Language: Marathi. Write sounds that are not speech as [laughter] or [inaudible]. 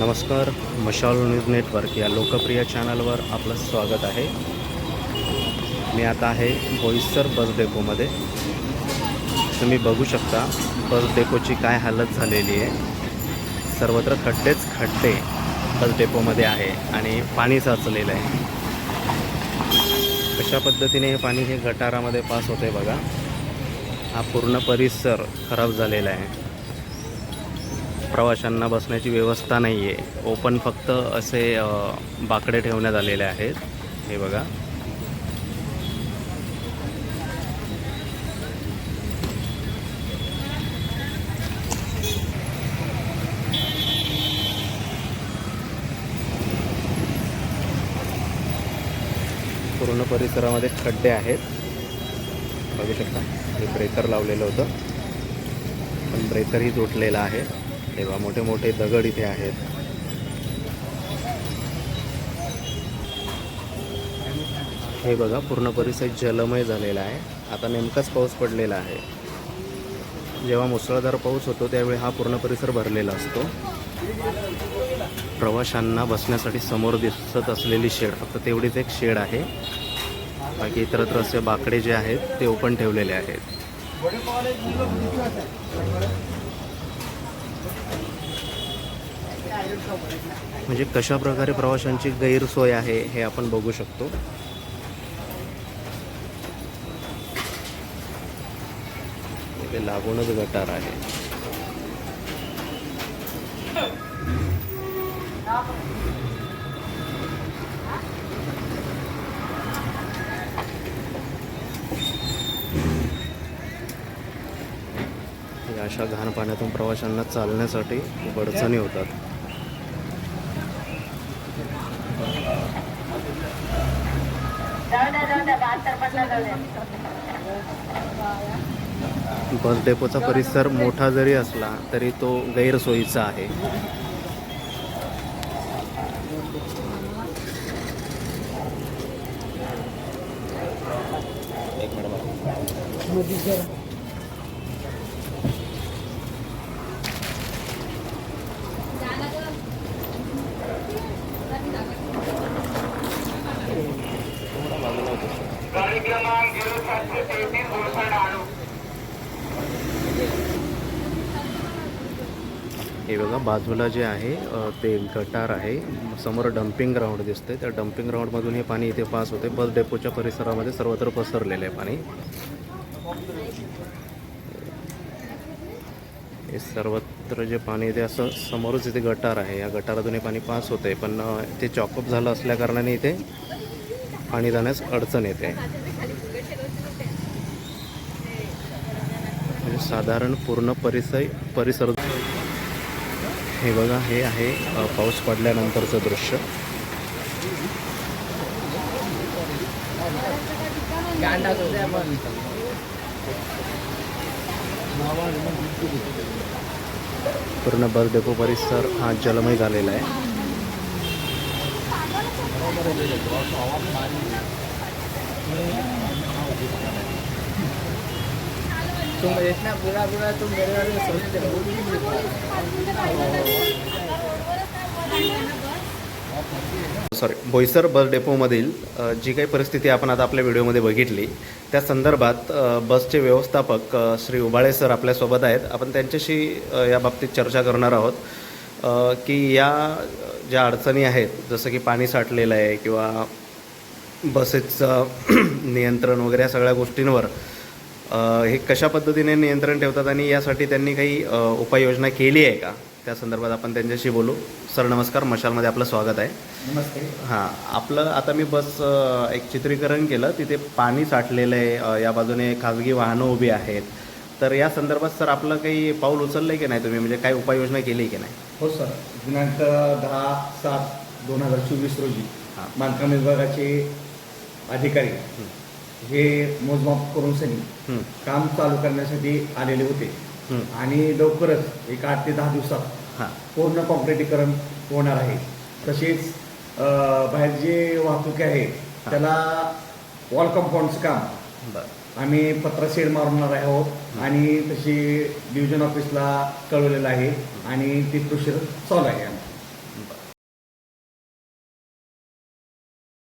नमस्कार मशाल न्यूज नेटवर्क या लोकप्रिय चॅनलवर आपलं स्वागत आहे. मी आता आहे बोईसर बस डेपोमध्ये. तुम्ही बघू शकता बस डेपोची काय हालत झालेली आहे. सर्वत्र खड्डेच खड्डे बस डेपोमध्ये आहे आणि पाणी साचलेलं आहे. कशा पद्धतीने हे पाणी हे गटारामध्ये पास होते बघा. हा पूर्ण परिसर खराब झालेला आहे. प्रवाशांना बसण्याची व्यवस्था नाही आहे ओपन फक्त असे बाकडे ठेवण्यात आलेले आहेत. हे बघा. पूर्ण परिसरामध्ये खड्डे आहेत. बघू शकता हे ब्रेकर लावलेलं होतं. पण ब्रेकरही तुटलेलं आहे. तेव्हा मोठे मोठे दगड इथे आहेत. हे बघा पूर्ण परिसर जलमय झालेला आहे. आता नेमकाच पाऊस पडलेला आहे. जेव्हा मुसळधार पाऊस होतो त्यावेळी हा पूर्ण परिसर भरलेला असतो. प्रवाशांना बसण्यासाठी समोर दिसत असलेली शेड फक्त तेवढीच एक शेड आहे. बाकी इतरत्र असे बाकडे जे आहेत ते ओपन ठेवलेले आहेत. म्हणजे कशा प्रकारे प्रवाशांची गैरसोय आहे हे आपण बघू शकतो. इथे लागूनच गटार आहे. अशा घाण पाण्यातून प्रवाशांना चालण्यासाठी अडचणी होतात. बस डेपोचा परिसर मोठा जरी असला तरी तो गैरसोयीचा आहे. एक मिनिट गाडी क्रमांक झिरो सातशे तेहतीस हे बघा बाजूला जे आहे ते गटार आहे. समोर डम्पिंग ग्राउंड दिसते त्या डम्पिंग ग्राउंडमधून हे पाणी इथे पास होते बस डेपोच्या परिसरामध्ये सर्वत्र पसरलेलं आहे पाणी. हे सर्वत्र जे पाणी इथे असं समोरच इथे गटार आहे. या गटारातून हे पाणी पास होते पण ते चॉकअप झालं असल्या कारणाने इथे पाणी जाण्यास अडचण येते. म्हणजे साधारण पूर्ण परिसर परिसर हे बघा हे आहे पाऊस पडल्यानंतरचं दृश्य. पूर्ण बस डेपो परिसर हा जलमय झालेला आहे. तुम इतना बुरा बुरा तुम मेरे बारे में सोचते सॉरी बोईसर बस डेपोमधील जी काही परिस्थिती आपण आता आपल्या व्हिडिओमध्ये बघितली त्या संदर्भात बसचे व्यवस्थापक श्री उबाळे सर आपल्यासोबत आहेत. आपण त्यांच्याशी या बाबतीत चर्चा करणार आहोत. की या ज्या अडचणी आहेत जसं की पाणी साठलेलं आहे किंवा बसेसचं [clears throat] नियंत्रण वगैरे या सगळ्या गोष्टींवर हे कशा पद्धतीने नियंत्रण ठेवतात आणि यासाठी त्यांनी काही उपाययोजना केली आहे का? त्या संदर्भात आपण त्यांच्याशी बोलू. सर नमस्कार. मशालमध्ये आपलं स्वागत आहे. नमस्ते. हां. आपलं आता मी बस एक चित्रीकरण केलं. तिथे पाणी साठलेलं आहे. या बाजूने खाजगी वाहनं उभी आहेत. तर या संदर्भात सर आपलं काही पाऊल उचललं आहे की नाही तुम्ही? म्हणजे काय उपाययोजना केली की नाही? हो सर. दिनांक दहा सात दोन हजार चोवीस रोजी हां. बांधकाम विभागाचे अधिकारी हे मोजमाप करून सनी काम चालू करण्यासाठी आलेले होते. आणि लवकरच एक आठ ते दहा दिवसात हां. पूर्ण कॉन्क्रिटीकरण होणार आहे. तसेच बाहेर जे वाहतूक आहे त्याला वॉल कंपाऊंडचं काम आम्ही पत्र शेड मारणार आहोत आणि तशी डिव्हिजन ऑफिसला कळवलेलं आहे. आणि ती प्रोसिजर चालू आहे